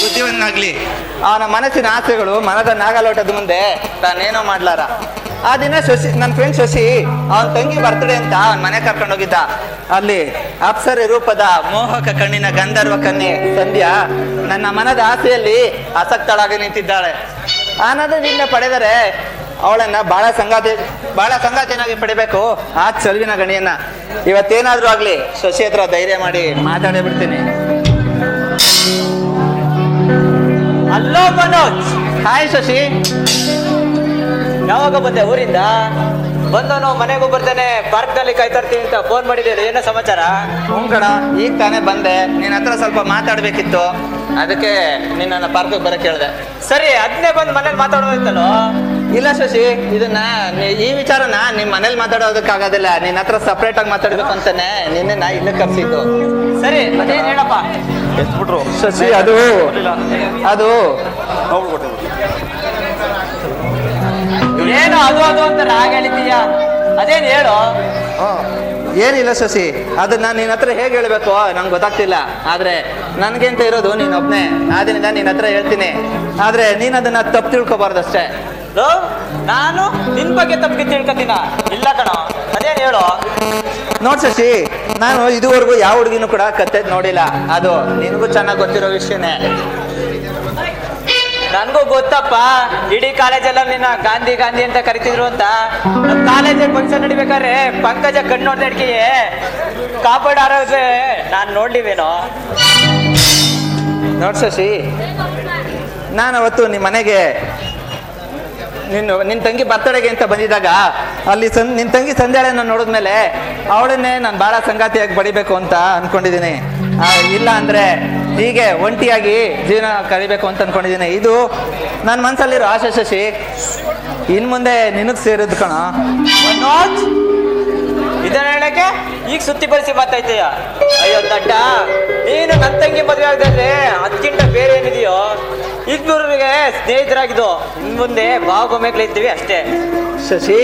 ಬುದ್ಧಿವಂತನಾಗ್ಲಿ. ಅವನ ಮನಸ್ಸಿನ ಆಸೆಗಳು ಮನದ ನಾಗಲೋಟದ ಮುಂದೆ ತಾನೇನೋ ಮಾಡ್ಲಾರ. ಆ ದಿನ ಶಶಿ ನನ್ನ ಫ್ರೆಂಡ್ ಶಶಿ, ಅವನ ತಂಗಿ ಬರ್ತಡೆ ಅಂತ ಅವನ ಮನೆ ಕರ್ಕೊಂಡು ಹೋಗಿದ್ದ. ಅಲ್ಲಿ ಅಪ್ಸರಿ ರೂಪದ ಮೋಹಕ ಕಣ್ಣಿನ ಗಂಧರ್ವ ಕನ್ನಿ ಸಂಧ್ಯಾ ನನ್ನ ಮನದ ಆಸೆಯಲ್ಲಿ ಆಸಕ್ತಳಾಗಿ ನಿಂತಿದ್ದಾಳೆ. ಆನಂದದಿಂದ ಪಡೆದರೆ ಅವಳನ್ನ ಬಹಳ ಸಂಗಾತಿ ಬಹಳ ಸಂಗಾತಿಯನ್ನಾಗಿ ಪಡಿಬೇಕು. ಆ ಚಲುವಿನ ಗಣಿಯನ್ನ. ಇವತ್ತೇನಾದ್ರೂ ಆಗ್ಲಿ, ಶಶಿ ಹತ್ರ ಧೈರ್ಯ ಮಾಡಿ ಮಾತಾಡೇ ಬಿಡ್ತೀನಿ. ಅಲ್ಲೋ ಮನೋಜ್. ಹಾಯ್ ಶಶಿ. ಯಾವಾಗ ಬಂದೆ ಊರಿಂದ? ಬಂದನು ಮನೆಗೂ ಬರ್ತೇನೆ ಪಾರ್ಕ್ನಲ್ಲಿ ಕೈ ಇರ್ತೀನಿ ಅಂತ ಫೋನ್ ಮಾಡಿದ್ದೀರಿ ಏನೋ ಸಮಾಚಾರ? ಹ್ಞೂ ಕಣ ಈಗ ತಾನೇ ಬಂದೆ. ನಿನ್ನ ಹತ್ರ ಸ್ವಲ್ಪ ಮಾತಾಡ್ಬೇಕಿತ್ತು. ಅದಕ್ಕೆ ನಿನ್ನ ಪಾರ್ಕಿಗೆ ಬರಕ್ಕೆ ಹೇಳಿದೆ. ಸರಿ ಅದನ್ನೇ ಬಂದು ಮನೇಲಿ ಮಾತಾಡೋದಿತ್ತಲ್ಲೋ ಇಲ್ಲ ಶಶಿ ಇದನ್ನ ಈ ವಿಚಾರನ ನಿಮ್ ಮನೇಲಿ ಮಾತಾಡೋದಕ್ಕಾಗೋದಿಲ್ಲ. ನಿನ್ನ ಹತ್ರ ಸಪ್ರೇಟ್ ಆಗಿ ಮಾತಾಡ್ಬೇಕು ಅಂತಾನೆ ನಾ ಇಲ್ಲಿ ಕರ್ಸಿದ್ದು. ಸರಿ ಅದೇನ್ ಹೇಳಪ್ಪ? ಶಶಿ ಅದು ಅದು ಏನು ಅದು ಅದು ಅಂತ ಹಾಗೆ ಹೇಳಿದೀಯ ಅದೇನ್ ಹೇಳು? ಏನಿಲ್ಲ ಶಶಿ ಅದನ್ನ ನಿನ್ನ ಹತ್ರ ಹೇಗೆ ಹೇಳ್ಬೇಕು? ನಂಗೆ ಗೊತ್ತಾಗ್ತಿಲ್ಲ. ಆದ್ರೆ ನನ್ಗೆಂತ ಇರೋದು ನೀನೊಬ್ನೇ. ಆದ್ರಿಂದ ನಿನ್ನ ಹತ್ರ ಹೇಳ್ತೀನಿ. ಆದ್ರೆ ನೀನ್ ಅದನ್ನ ತಪ್ಪು ತಿಳ್ಕೊಬಾರ್ದಷ್ಟೇ. ನಾನು ನಿನ್ ಬಗ್ಗೆ ತಪ್ಪಿಗೆ ತಿಳ್ಕೊತೀನ? ಇಲ್ಲ ಕಣ. ಅದೇನು ಹೇಳು? ನೋಡ್ ಶಶಿ, ನಾನು ಇದುವರೆಗೂ ಯಾವ ಹುಡುಗಿನೂ ಕೂಡ ಕತ್ತೆ ನೋಡಿಲ್ಲ. ಅದು ನಿನಗೂ ಚೆನ್ನಾಗಿ ಗೊತ್ತಿರೋ ವಿಷಯನೇ. ನನಗೂ ಗೊತ್ತಪ್ಪ. ಇಡೀ ಕಾಲೇಜಲ್ಲ ನಿನ್ನ ಗಾಂಧಿ ಗಾಂಧಿ ಅಂತ ಕರಿತಿದ್ರು ಅಂತ. ನಮ್ ಕಾಲೇಜಲ್ಲಿ ಫಂಕ್ಷನ್ ನಡಿಬೇಕಾದ್ರೆ ಪಂಕಜ ಕಣ್ಣು ನೋಡ್ದಡ್ಕಿಗೆ ಕಾಪಾಡ ಆರೋಗ್ಯ. ನಾನು ನೋಡ್ಲಿವೇನೋ? ನೋಡ್ ಶಶಿ, ನಾನು ಅವತ್ತು ನಿಮ್ಮ ಮನೆಗೆ ನಿನ್ನ ನಿನ್ನ ತಂಗಿ ಬರ್ತಡೆಗೆ ಅಂತ ಬಂದಿದ್ದಾಗ ಅಲ್ಲಿ ಸನ್ ನಿನ್ನ ತಂಗಿ ನಾನು ನೋಡಿದ್ಮೇಲೆ ಅವಳನ್ನೇ ನಾನು ಭಾಳ ಸಂಗಾತಿಯಾಗಿ ಬಡಿಬೇಕು ಅಂತ ಅಂದ್ಕೊಂಡಿದ್ದೀನಿ ಇಲ್ಲ ಅಂದ್ರೆ ಹೀಗೆ ಒಂಟಿಯಾಗಿ ಜೀವನ ಕರಿಬೇಕು ಅಂತ ಅಂದ್ಕೊಂಡಿದ್ದೀನಿ ಇದು ನನ್ನ ಮನಸ್ಸಲ್ಲಿರೋ ಆಶಾ ಶಶಿ ಇನ್ನು ಮುಂದೆ ನಿನಗೆ ಸೇರಿದ್ ಕಣ. ಇದನ್ನ ಹೇಳಕ್ಕೆ ಈಗ ಸುತ್ತಿ ಬಳಸಿ ಮಾತಾಯ್ತೀಯ? ಅಯ್ಯೋ, ದಡ್ಡ, ನೀನು ನನ್ನ ತಂಗಿ ಮದುವೆ ಆಗದ್ರೆ ಅದಕ್ಕಿಂತ ಬೇರೆ ಏನಿದೆಯೋ? ಇಬ್ಬರಿಗೆ ಸ್ನೇಹಿತರಾಗಿದ್ದು ಮುಂದೆ ಭಾವಗೊಮ್ಮೆಗಳು ಇದ್ದೀವಿ ಅಷ್ಟೇ. ಶಶಿ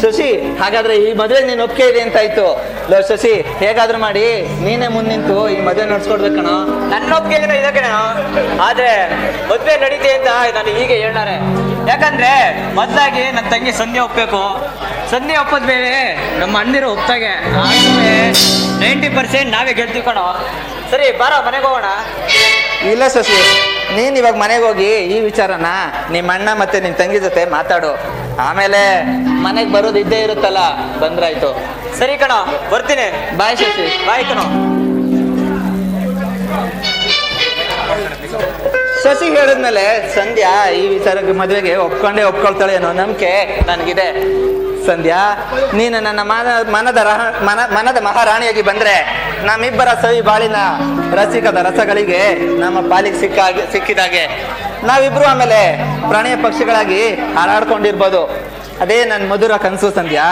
ಶಶಿ ಹಾಗಾದ್ರೆ ಈ ಮದುವೆ ನೀನು ಒಪ್ಪಿಗೆ ಇದೆ ಅಂತ ಆಯ್ತು. ಲೋ ಶಶಿ ಹೇಗಾದ್ರೂ ಮಾಡಿ ನೀನೇ ಮುಂದೆ ನಿಂತು ಈ ಮದುವೆ ನಡ್ಸ್ಕೊಡ್ಬೇಕಣ ಕಣೋ. ನನ್ನ ಒಪ್ಪಿಗೆ ಇದೆ ಕಣ. ಆದ್ರೆ ಮದುವೆ ನಡೀತಿ ಅಂತ ನಾನು ಹೀಗೆ ಹೇಳಾರೆ ಯಾಕಂದ್ರೆ ಮೊದಲಾಗಿ ನನ್ನ ತಂಗಿ ಸಂಧ್ಯೆ ಒಪ್ಬೇಕು. ಸಂಧ್ಯೆ ಒಪ್ಪದ ಮೇಲೆ ನಮ್ಮ ಅಣ್ಣಿರು ಒಪ್ತಾಗೆ. ನೈಂಟಿ ಪರ್ಸೆಂಟ್ ನಾವೇ ಗೆಲ್ತೀವಿ ಕಣೋ. ಸರಿ ಬಾರ ಮನೆಗೆ ಹೋಗೋಣ. ಇಲ್ಲ ಶಶಿ. ನೀನ್ ಇವಾಗ ಮನೆಗೆ ಹೋಗಿ ಈ ವಿಚಾರನ ನಿಮ್ಮ ಅಣ್ಣ ಮತ್ತೆ ನಿನ್ ತಂಗಿ ಜೊತೆ ಮಾತಾಡು. ಆಮೇಲೆ ಮನೆಗೆ ಬರೋದು ಇದ್ದೇ ಇರುತ್ತಲ್ಲ ಬಂದ್ರಾಯ್ತು. ಸರಿ ಕಣ ಬರ್ತೀನಿ. ಬಾಯ್ ಶಶಿ. ಬಾಯ್ ಕಣೋ. ಶಶಿ ಹೇಳಿದ್ಮೇಲೆ ಸಂಧ್ಯಾ ಈ ವಿಚಾರಕ್ಕೆ ಮದುವೆಗೆ ಒಪ್ಕೊಂಡೇ ಒಪ್ಕೊಳ್ತಾಳೆ ಅನ್ನೋ ನಂಬಿಕೆ ನನಗಿದೆ. ಸಂಧ್ಯಾ, ನೀನು ನನ್ನ ಮನ, ಮನದ ರಹ, ಮನ, ಮನದ ಮಹಾರಾಣಿಯಾಗಿ ಬಂದ್ರೆ ನಮ್ಮಿಬ್ಬರ ಸವಿ ಬಾಳಿನ ರಸಿಕದ ರಸಗಳಿಗೆ ನಮ್ಮ ಪಾಲಿಗೆ ಸಿಕ್ಕಾಗಿ, ಸಿಕ್ಕಿದಾಗೆ. ನಾವಿಬ್ರು ಆಮೇಲೆ ಪ್ರಾಣಿಯ ಪಕ್ಷಿಗಳಾಗಿ ಹಾರಾಡ್ಕೊಂಡಿರ್ಬೋದು. ಅದೇ ನನ್ನ ಮಧುರ ಕನಸು, ಸಂಧ್ಯಾ.